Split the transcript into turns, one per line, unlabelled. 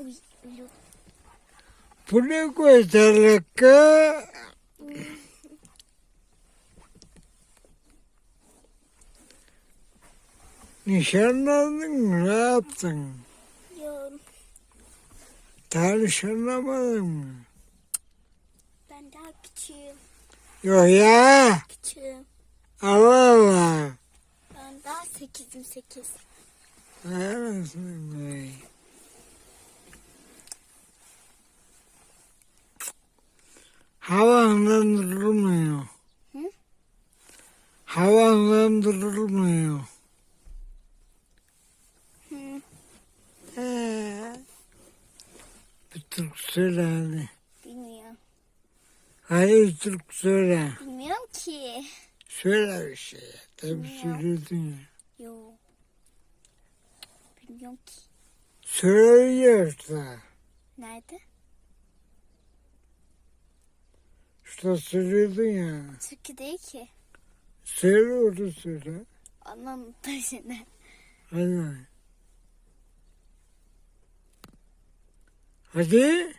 Uy, uyu.
Bu ne güzellik ki? Nişanlandın mı? Ne yaptın?
Yok,
Daha nişanlamadın mı?
ben daha küçüğüm.
Yok ya.
Küçüğüm.
Allah Allah.
Ben daha sekizim sekiz.
Anasını be. Havandan durulmuyor.
Hı?
Havandan durulmuyor.
Hı.
He. Bir Türk söyle hadi.
Bilmiyorum.
Hadi bir Türk söyle.
Bilmiyorum ki.
Söyle bir şey. Tabii söyledin ya.
Yok. Bilmiyorum ki.
Söylüyorsa.
Nerede?
İşte söyledin ya.
Türkiye değil ki.
Söyle onu söyle.
Anlam taşını.
Hadi. Hadi.